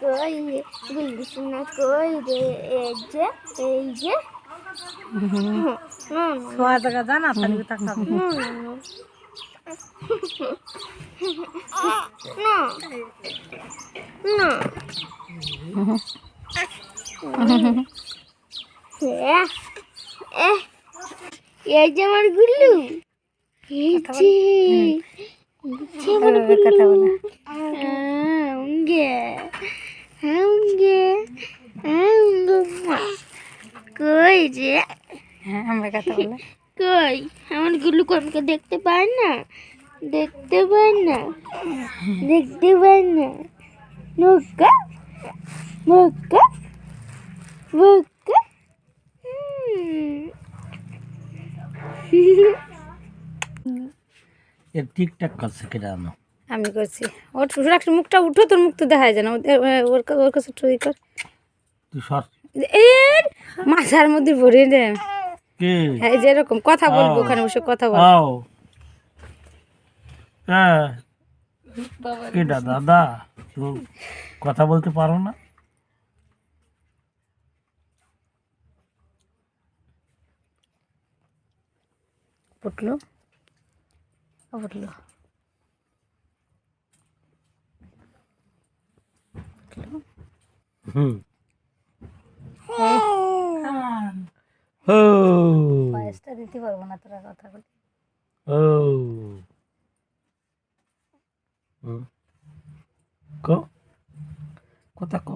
কই সোনা কই রে এই যে এই যে। সোয়া জায়গা জানা তাহলে তাকাবো না না না এই যে আমার গুল্লু এই যে কথা বলে। কই যে? হ্যাঁ আমরা কথা বলে। কই? আমার গুল্লু আমাকে দেখতে পায় না দেখতে পায় না দেখতে পায় না। নৌকা নৌকা নৌকা এর ঠিকঠাক করছে কেটে আনো আমি করছি ওর মুখটা উঠো তোর মুখ তো দেখা যায় না। ওর- ওর কাছে টুই কর। এর মাথার মধ্যে ভরে কে? এই যে এরকম কথা বলব ওখানে বসে কথা বল। হ্যাঁ কেটা দাদা? কথা বলতে পারো না? ফুটলো ফুটলো পায়েসটা দিতে পারব না তোরা কথা বলে ও। হুম। কথা কো।